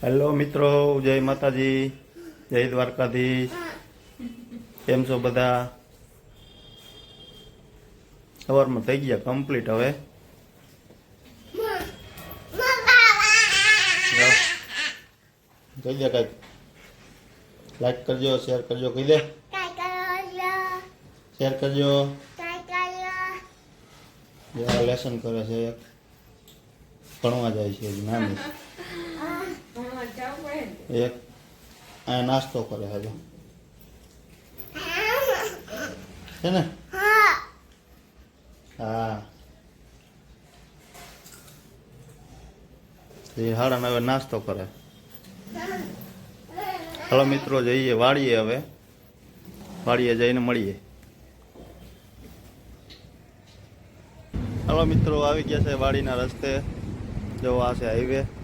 Hello મિત્રો, જય માતાજી, જય દ્વારકાધીશ. કેમ છો બધા? સવારમાં થઈ ગયા કમ્પ્લીટ હવે. કહી દે કાંઈક? લાઈક કરજો શેર કરજો, કહી દે. શેર કરજો. લેસન કરે છે ભણવા જાય છે નાની. એક, આ નાસ્તો કરે હજુ. છે ને? હા. એ હાડા હવે નાસ્તો કરે. હલો મિત્રો, જઈએ, વાળીએ હવે. વાળીએ જઈને મળીએ. હલો મિત્રો, આવી ગયા છે વાડીના રસ્તે. જો આ છે હાઈવે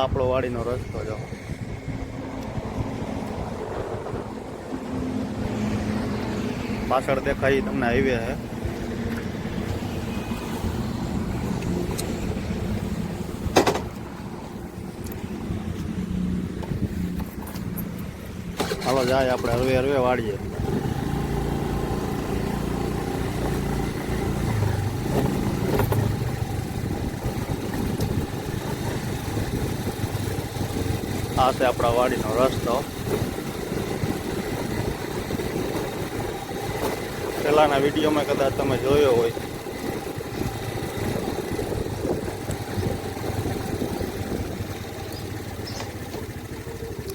આપણો વાડીનો રસ્તો જો. પાછળ દેખાય તમને હાઈવે છે હાલો, જાય આપણે હરવે હરવે વાળીએ આ છે આપણા વાડીનો રસ્તો. પહેલાના વિડીયોમાં કદાચ તમે જોયો હોય.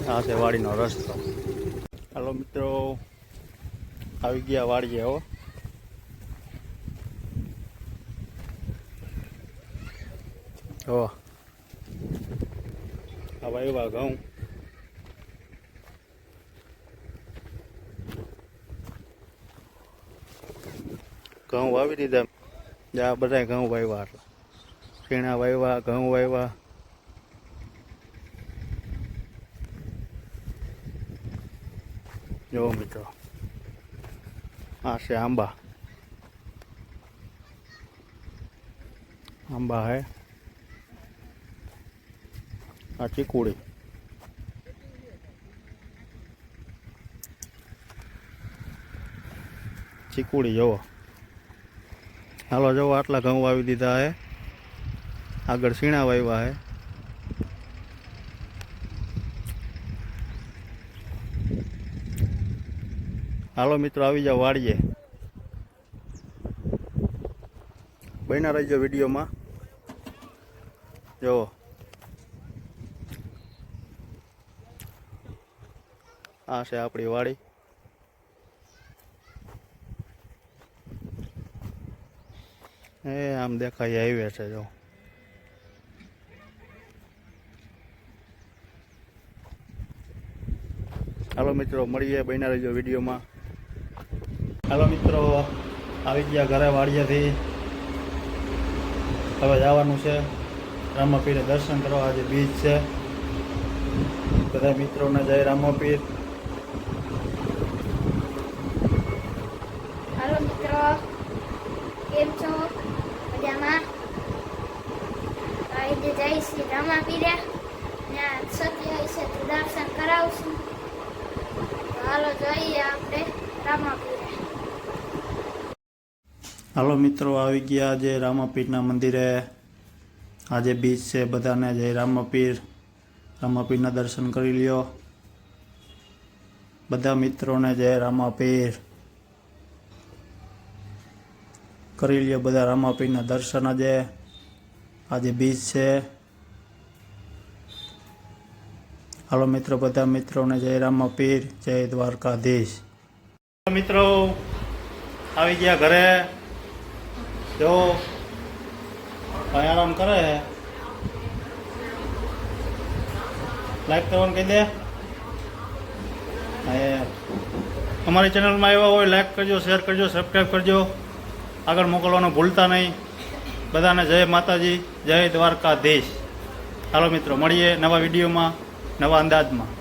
આ છે વાડીનો રસ્તો. હાલો મિત્રો, આવી ગયા વાડીએ હો. હો. આ વાયવા ઘઉં ઘઉં વાવી દીધા આ બધા ઘઉં વાવ્યા એટલે શીણા વાવ્યા ઘઉં વાવ્યા જો મિત્રો આ છે આંબા આંબા હે આ ચીકુડી ચીકુડી જવો હાલો જવો આટલા ઘઉં વાવી દીધા હે. આગળ સીણા વાવ્યા હે. હાલો, મિત્રો, આવી જાઓ, વાળીએ. બન્યા રહીજો વિડીયોમાં. જુઓ. આ છે આપણી વાડી. એ આમ દેખાય હાઈવે છે, જો. હાલો મિત્રો, મળીએ બન્યા રહેજો વિડીયોમાં. હાલો મિત્રો, આવી ગયા ઘરે વાડિયાથી હવે જવાનું છે. રામાપીરે દર્શન કરવા, આજે બીચ છે. બધા મિત્રોને જય રામાપીર હાલો મિત્રો કેમ છો મજામાં આજે જઈશ રામા પીરે ત્યાં સત્ય હશે તો દર્શન કરાવશું. હાલો જોઈએ આપણે રામા હાલો મિત્રો, આવી ગયા આજે રામાપીરના મંદિરે. આજે બીચ છે બધાને, જય રામાપીર રામાપીરના દર્શન કરી લ્યો. બધા મિત્રોને જય રામાપીર કરી લ્યો બધા રામાપીરના દર્શન આજે. આજે બીચ છે. હાલો મિત્રો, બધા મિત્રોને જય રામાપીર જય દ્વારકાધીશ. મિત્રો, આવી ગયા ઘરે. જો આરામ કરે. લાઈક કરવાનું કહી દે. અમારી ચેનલમાં એવા હોય લાઈક કરજો શેર કરજો સબસ્ક્રાઈબ કરજો. આગળ મોકલવાનું ભૂલતા નહીં. બધાને જય માતાજી, જય દ્વારકાધીશ. હાલો મિત્રો, મળીએ નવા વિડીયોમાં. નવા અંદાજમાં.